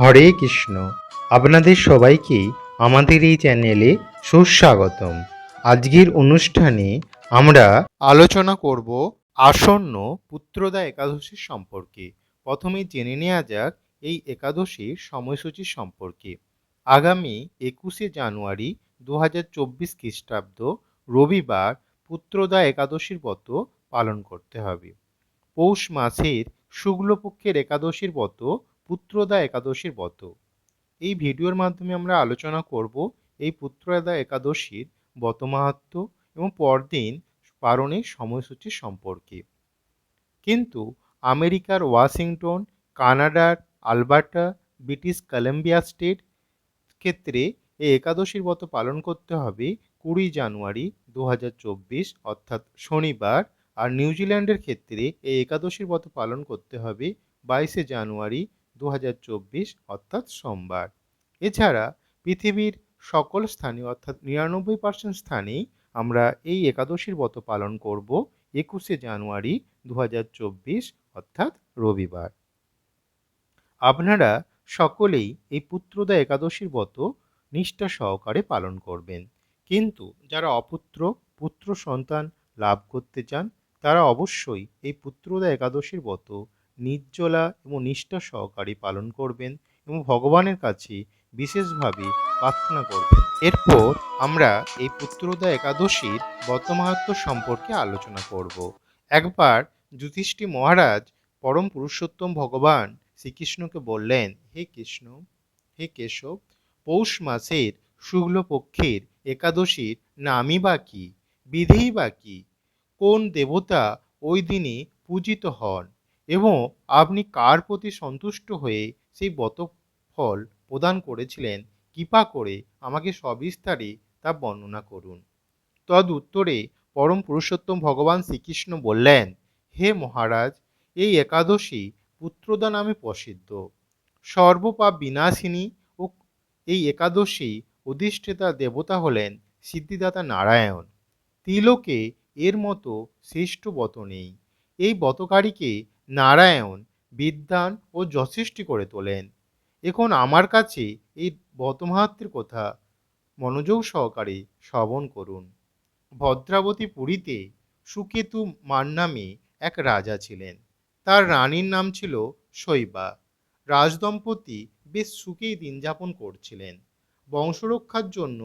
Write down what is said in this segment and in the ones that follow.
হরে কৃষ্ণ। আপনাদের সবাইকে আমাদের এই চ্যানেলে সুস্বাগতম। আজকের অনুষ্ঠানে আমরা আলোচনা করব আসন্ন পুত্রদা একাদশীর সম্পর্কে। প্রথমে জেনে নেওয়া যাক এই একাদশীর সময়সূচি সম্পর্কে। আগামী একুশে জানুয়ারি দু হাজার চব্বিশ খ্রিস্টাব্দ রবিবার পুত্রদা একাদশীর ব্রত পালন করতে হবে। পৌষ মাসের শুক্লপক্ষের একাদশীর ব্রত পুত্রদা একাদশীর ব্রত এই ভিডিওর মাধ্যমে আমরা আলোচনা করব এই পুত্রদা একাদশীর ব্রত মাহাত্ম এবং পরদিন পালনের সময়সূচি সম্পর্কে। কিন্তু আমেরিকার ওয়াশিংটন, কানাডার আলবার্টা, ব্রিটিশ কলম্বিয়া স্টেট ক্ষেত্রে এই একাদশীর ব্রত পালন করতে হবে কুড়ি জানুয়ারি দু হাজার চব্বিশ, অর্থাৎ শনিবার। আর নিউজিল্যান্ডের ক্ষেত্রে এই একাদশীর ব্রত পালন করতে হবে বাইশে জানুয়ারি দু হাজার চব্বিশ, অর্থাৎ সোমবার। এছাড়া পৃথিবীর সকল স্থানে, অর্থাৎ নিরানব্বই পার্সেন্ট স্থানেই আমরা এই একাদশীর ব্রত পালন করব একুশে জানুয়ারি দু হাজার চব্বিশ, অর্থাৎ রবিবার। আপনারা সকলেই এই পুত্রদা একাদশীর ব্রত নিষ্ঠা সহকারে পালন করবেন। কিন্তু যারা অপুত্র, পুত্র সন্তান লাভ করতে চান, তারা অবশ্যই এই পুত্রদা একাদশীর ব্রত নির্জলা এবং নিষ্ঠা সহকারে পালন করবেন এবং ভগবানের কাছে বিশেষভাবে প্রার্থনা করবেন। এরপর আমরা এই পুত্রদা একাদশীর ব্রতমাহাত্ম সম্পর্কে আলোচনা করব। একবার যুধিষ্ঠি মহারাজ পরম পুরুষোত্তম ভগবান শ্রীকৃষ্ণকে বললেন, হে কৃষ্ণ, হে কেশব, পৌষ মাসের শুক্লপক্ষের একাদশীর নামই বা কি? বিধিই বা কি? কোন দেবতা ওই দিনে পূজিত হন? এবং আপনি কার প্রতি সন্তুষ্ট হয়ে সেই ব্রত ফল প্রদান করেছিলেন, কৃপা করে আমাকে সবিস্তারে তা বর্ণনা করুন। তদ উত্তরে পরম পুরুষোত্তম ভগবান শ্রীকৃষ্ণ বললেন, হে মহারাজ, এই একাদশী পুত্রদা নামে প্রসিদ্ধ। সর্বপাপ বিনাশিনী ও এই একাদশী অধিষ্ঠিতা দেবতা হলেন সিদ্ধিদাতা নারায়ণ। তিলকে এর মতো শ্রেষ্ঠ বত নেই। এই ব্রতকারীকে নারায়ণ বিদ্যান ও যথেষ্টি করে তোলেন। এখন আমার কাছে এই ব্রতমাহাত্মের কথা মনোযোগ সহকারে শ্রবণ করুন। ভদ্রাবতী পুরীতে সুকেতু মার নামে এক রাজা ছিলেন। তার রানীর নাম ছিল শৈবা। রাজদম্পতি বেশ সুখেই দিন যাপন করছিলেন। বংশরক্ষার জন্য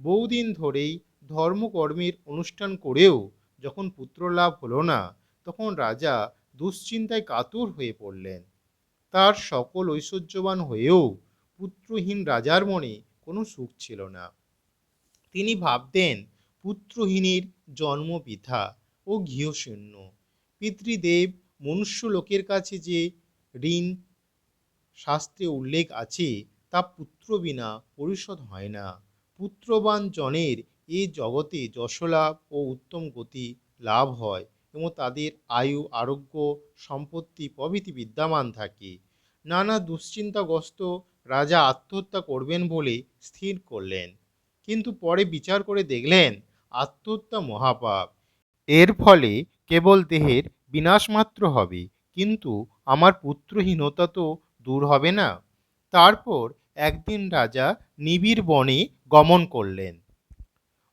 বহুদিন ধরেই ধর্মকর্মের অনুষ্ঠান করেও যখন পুত্র লাভ হলো না, তখন রাজা দুশ্চিন্তায় কাতর হয়ে পড়লেন। তার সকল ঐশ্বর্যবান হয়েও পুত্রহীন রাজার মনে কোনো সুখ ছিল না। তিনি ভাবতেন, পুত্রহীনের জন্ম ও গৃহশূন্য। পিতৃদেব মনুষ্য লোকের কাছে যে ঋণ শাস্ত্রে উল্লেখ আছে, তা পুত্র বিনা পরিশোধ হয় না। পুত্রবান জনের এ জগতে যশলাভ ও উত্তম গতি লাভ হয়। এবং তাদের আয়ু, আরোগ্য, সম্পত্তি প্রভৃতি বিদ্যমান থাকে। নানা দুশ্চিন্তাগ্রস্ত রাজা আত্মহত্যা করবেন বলে স্থির করলেন। কিন্তু পরে বিচার করে দেখলেন, আত্মহত্যা মহাপাপ। এর ফলে কেবল দেহের বিনাশমাত্র হবে, কিন্তু আমার পুত্রহীনতা তো দূর হবে না। তারপর একদিন রাজা নিবিড় বনে গমন করলেন।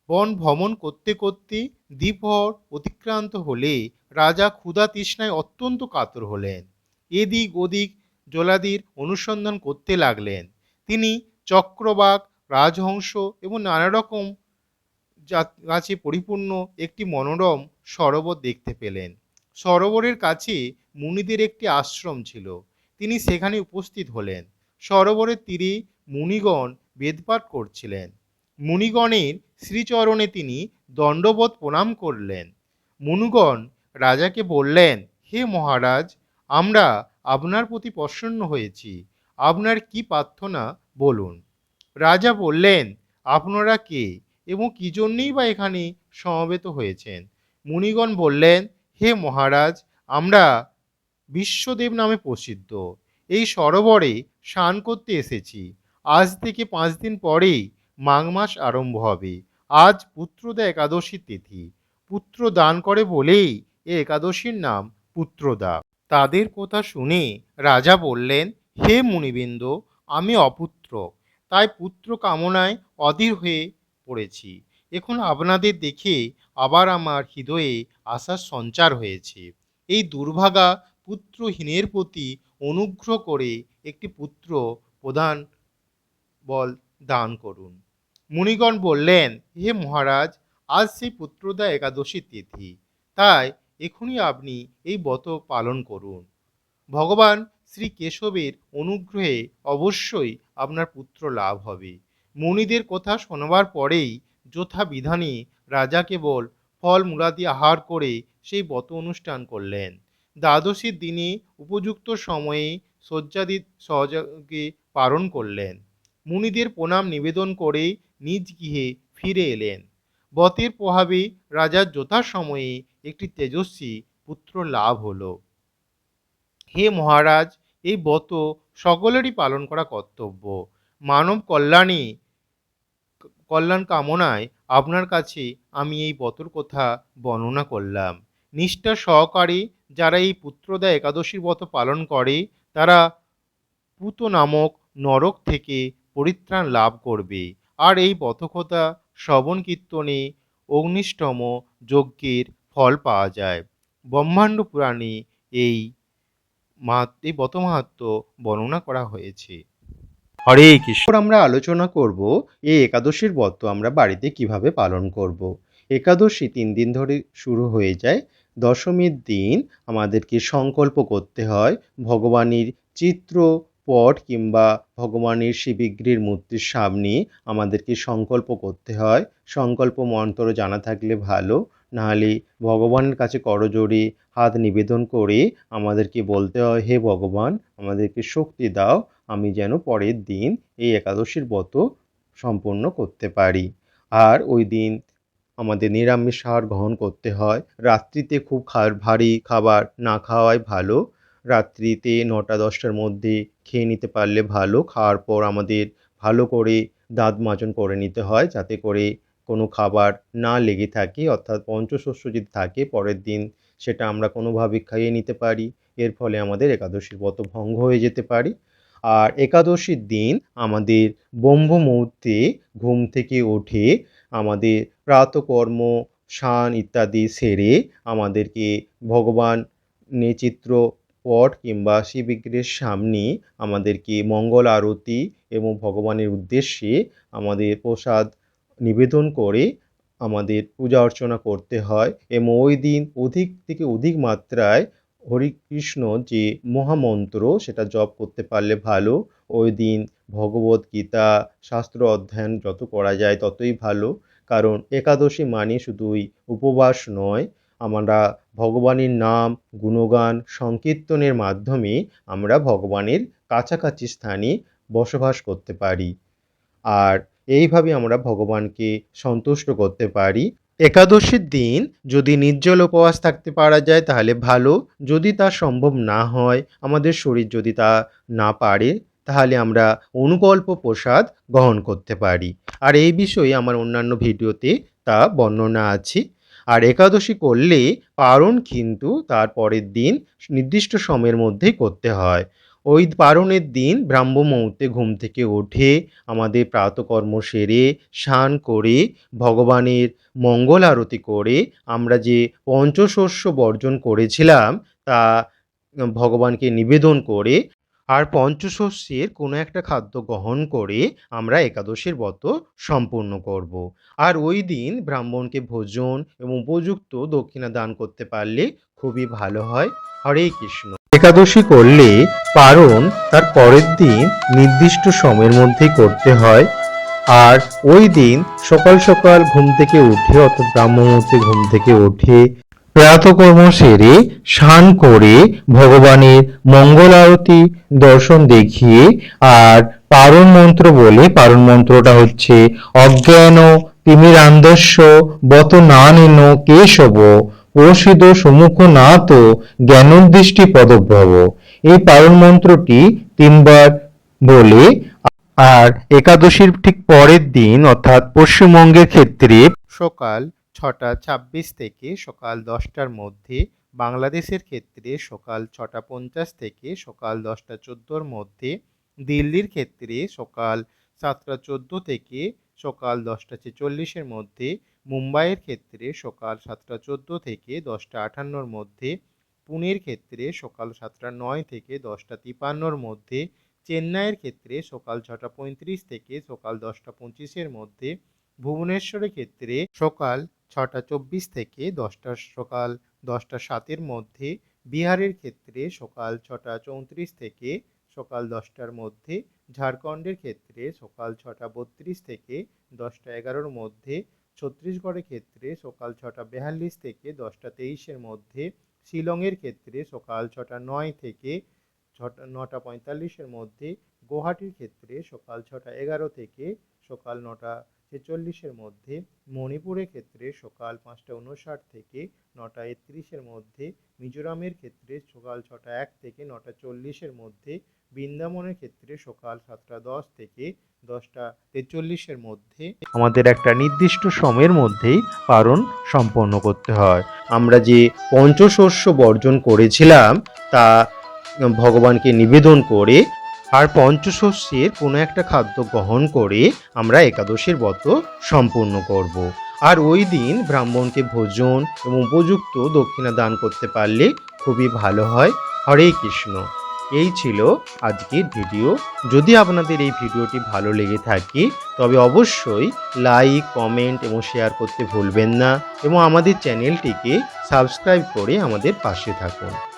বন ভ্রমণ করতে করতে দ্বীপহর অতিক্রান্ত হলে রাজা ক্ষুধা তৃষ্ণায় অত্যন্ত কাতর হলেন। এদিক ওদিক জলাদির অনুসন্ধান করতে লাগলেন। তিনি চক্রবাক, রাজহংস এবং নানা রকম গাছে পরিপূর্ণ একটি মনোরম সরোবর দেখতে পেলেন। সরোবরের কাছে মুনিদের একটি আশ্রম ছিল। তিনি সেখানে উপস্থিত হলেন। সরোবরের তীরে মুনিগণ বেদপাঠ করছিলেন। মুনিগণের শ্রীচরণে তিনি দণ্ডবোধ প্রণাম করলেন। মুনুগণ রাজাকে বললেন, হে মহারাজ, আমরা আপনার প্রতি প্রসন্ন হয়েছি। আপনার কি প্রার্থনা বলুন? রাজা বললেন, আপনারা কে এবং কী জন্যেই বা এখানে সমবেত হয়েছেন? মুনিগণ বললেন, হে মহারাজ, আমরা বিশ্বদেব নামে প্রসিদ্ধ। এই সরোবরে স্নান করতে এসেছি। আজ থেকে পাঁচ দিন পরেই মাঘ মাস আরম্ভ হবে। আজ পুত্রদা একাদশী তিথি। পুত্র দান করে বলেই এ একাদশীর নাম পুত্রদা। তাদের কথা শুনে রাজা বললেন, হে মুনিবৃন্দ, আমি অপুত্র। তাই পুত্র কামনায় অধীর হয়ে পড়েছি। এখন আপনাদের দেখে আবার আমার হৃদয়ে আশার সঞ্চার হয়েছে। এই দুর্ভাগা পুত্রহীনের প্রতি অনুগ্রহ করে একটি পুত্র প্রধান বল দান করুন। মুনিগণ বললেন, হে মহারাজ, আজ সেই পুত্রদা একাদশী তিথি। তাই এখনই আপনি এই ব্রত পালন করুন। ভগবান শ্রী কেশবের অনুগ্রহে অবশ্যই আপনার পুত্র লাভ হবে। মুনিদের কথা শোনবার পরেই যথা বিধানে রাজা কেবল ফল মূলাদি আহার করে সেই ব্রত অনুষ্ঠান করলেন। দ্বাদশীর দিনে উপযুক্ত সময়ে শয্যাদি সহযোগে পালন করলেন। মুনিদের প্রণাম নিবেদন করে নিজ গৃহে ফিরে এলেন। বতের প্রভাবে রাজার যথাসময়ে একটি তেজস্বী পুত্র লাভ হল। হে মহারাজ, এই ব্রত সকলেরই পালন করা কর্তব্য। মানব কল্যাণে, কল্যাণ কামনায় আপনার কাছে আমি এই ব্রতর কথা বর্ণনা করলাম। নিষ্ঠা সহকারে যারা এই পুত্রদা একাদশীর ব্রত পালন করে, তারা পুত নামক নরক থেকে পরিত্রাণ লাভ করবে। আর এই ব্রতকথা শ্রবণ কীর্তনে অগ্নিষ্টম যজ্ঞের ফল পাওয়া যায়। ব্রহ্মাণ্ড পুরাণে এই মা এই ব্রত মাহাত্ম বর্ণনা করা হয়েছে। হরে কৃষ্ণ। আমরা আলোচনা করব এই একাদশীর ব্রত আমরা বাড়িতে কীভাবে পালন করব। একাদশী তিন দিন ধরে শুরু হয়ে যায়। দশমীর দিন আমাদেরকে সংকল্প করতে হয় ভগবানের চিত্র পট কিংবা ভগবানের শিবিগ্রীর মূর্তির সামনে আমাদেরকে সংকল্প করতে হয়। সংকল্প মন্ত্র জানা থাকলে ভালো, নাহলে ভগবানের কাছে করজোড়ে হাত নিবেদন করে আমাদেরকে বলতে হয়, হে ভগবান, আমাদেরকে শক্তি দাও, আমি যেন পরের দিন এই একাদশীর ব্রত সম্পন্ন করতে পারি। আর ওই দিন আমাদের নিরামিষ আহার গ্রহণ করতে হয়। রাত্রিতে খুব ভারী খাবার না খাওয়াই ভালো রাত্রিতে নটা, দশটার মধ্যে খেয়ে নিতে পারলে ভালো। খাওয়ার পর আমাদের ভালো করে দাঁত মাজন করে নিতে হয় যাতে করে কোনো খাবার না লেগে থাকে। অর্থাৎ পঞ্চশস্য যদি থাকে, পরের দিন সেটা আমরা কোনোভাবে খাইয়ে নিতে পারি। এর ফলে আমাদের একাদশীর ব্রত ভঙ্গ হয়ে যেতে পারে। আর একাদশীর দিন আমাদের ব্রহ্ম মুহূর্তে ঘুম থেকে উঠে আমাদের প্রাতকর্ম, স্নান ইত্যাদি সেরে আমাদেরকে ভগবান চিত্র পট কিংবা শিববিগ্রহের সামনে আমাদেরকে মঙ্গল আরতি এবং ভগবানের উদ্দেশ্যে আমাদের প্রসাদ নিবেদন করে আমাদের পূজা অর্চনা করতে হয় এবং ওই দিন অধিক থেকে অধিক মাত্রায় হরিকৃষ্ণ যে মহামন্ত্র সেটা জপ করতে পারলে ভালো। ওই দিন ভগবত গীতা, শাস্ত্র অধ্যয়ন যত করা যায় ততই ভালো। কারণ একাদশী মানে শুধুই উপবাস নয় আমরা ভগবানের নাম, গুণগান, সংকীর্তনের মাধ্যমে আমরা ভগবানের কাছাকাছি স্থানে বসবাস করতে পারি। আর এইভাবে আমরা ভগবানকে সন্তুষ্ট করতে পারি। একাদশীর দিন যদি নির্জল উপবাস থাকতে পারা যায় তাহলে ভালো। যদি তা সম্ভব না হয়, আমাদের শরীর যদি তা না পারে, তাহলে আমরা অনুকল্প প্রসাদ গ্রহণ করতে পারি। আর এই বিষয়ে আমার অন্যান্য ভিডিওতে তা বর্ণনা আছে। আর একাদশী করলে পারণ কিন্তু তার পরের দিন নির্দিষ্ট সময়ের মধ্যেই করতে হয়। ওই পারণের দিন ব্রাহ্ম মুহূর্তে ঘুম থেকে উঠে আমাদের প্রাতকর্ম সেরে, স্নান করে, ভগবানের মঙ্গল আরতি করে আমরা যে পঞ্চশস্য বর্জন করেছিলাম তা ভগবানকে নিবেদন করে আর পঞ্চশস্যের কোনো একটা খাদ্য গ্রহণ করে আমরা একাদশীর ব্রত সম্পূর্ণ করব। আর ওই দিন ব্রাহ্মণকে ভোজন এবং উপযুক্ত দক্ষিণা দান করতে পারলে খুবই ভালো হয়। হরে কৃষ্ণ। একাদশী করলে পারণ তার পরের দিন নির্দিষ্ট সময়ের মধ্যেই করতে হয়। আর ওই দিন সকাল সকাল ঘুম থেকে উঠে, অর্থাৎ ব্রাহ্ম মুহূর্তে ঘুম থেকে উঠে প্রাতকর্ম সেরে স্নান করে ভগবানের মঙ্গল আরতি দর্শন দেখিয়ে আর পারণ মন্ত্র বলে, পারণ মন্ত্রটা হচ্ছে, অজ্ঞান তিমিরান্ধস্য বত না নেন কেশব প্রসিদ সম্মুখ না তো জ্ঞানোদৃষ্টি পদভ্রব। এই পারণ মন্ত্রটি তিনবার বলে, আর একাদশীর ঠিক পরের দিন, অর্থাৎ পশ্চিমবঙ্গের ক্ষেত্রে সকাল ছটা ছাব্বিশ থেকে সকাল দশটার মধ্যে, বাংলাদেশের ক্ষেত্রে সকাল ছটা পঞ্চাশ থেকে সকাল দশটা চোদ্দোর মধ্যে, দিল্লির ক্ষেত্রে সকাল সাতটা চোদ্দ থেকে সকাল দশটা ছেচল্লিশের মধ্যে, মুম্বাইয়ের ক্ষেত্রে সকাল সাতটা চোদ্দ থেকে দশটা আটান্নর মধ্যে, পুনের ক্ষেত্রে সকাল সাতটা নয় থেকে দশটা তিপান্নর মধ্যে, চেন্নাইয়ের ক্ষেত্রে সকাল ছটা পঁয়ত্রিশ থেকে সকাল দশটা পঁচিশের মধ্যে, ভুবনেশ্বরের ক্ষেত্রে সকাল ছটা চব্বিশ থেকে দশটা সকাল দশটা সাতের মধ্যে বিহারের ক্ষেত্রে সকাল ছটা চৌত্রিশ থেকে সকাল দশটার মধ্যে, ঝাড়খণ্ডের ক্ষেত্রে সকাল ছটা বত্রিশ থেকে দশটা এগারোর মধ্যে, ছত্তিশগড়ের ক্ষেত্রে সকাল ছটা বেয়াল্লিশ থেকে দশটা তেইশের মধ্যে, শিলংয়ের ক্ষেত্রে সকাল ছটা নয় থেকে ছটা, নটা পঁয়তাল্লিশের মধ্যে, গুয়াহাটির ক্ষেত্রে সকাল ছটা এগারো থেকে সকাল নটা ছেচল্লিশের মধ্যে মণিপুরের ক্ষেত্রে সকাল পাঁচটা উনষাট থেকে নটা একত্রিশের মধ্যে, মিজোরামের ক্ষেত্রে সকাল ছটা এক থেকে নটা চল্লিশের মধ্যে, বৃন্দাবনের ক্ষেত্রে সকাল সাতটা দশ থেকে দশটা তেচল্লিশের মধ্যে। আমাদের একটা নির্দিষ্ট সময়ের মধ্যেই পালন সম্পন্ন করতে হয়। আমরা যে পঞ্চশস্য বর্জন করেছিলাম, তা ভগবানকে নিবেদন করে আর পঞ্চশস্যের কোনো একটা খাদ্য গ্রহণ করে আমরা একাদশীর ব্রত সম্পূর্ণ করব। আর ওই দিন ব্রাহ্মণকে ভোজন এবং উপযুক্ত দক্ষিণা দান করতে পারলে খুবই ভালো হয়। হরে কৃষ্ণ। এই ছিল আজকের ভিডিও। যদি আপনাদের এই ভিডিওটি ভালো লেগে থাকে, তবে অবশ্যই লাইক, কমেন্ট এবং শেয়ার করতে ভুলবেন না এবং আমাদের চ্যানেলটিকে সাবস্ক্রাইব করে আমাদের পাশে থাকুন।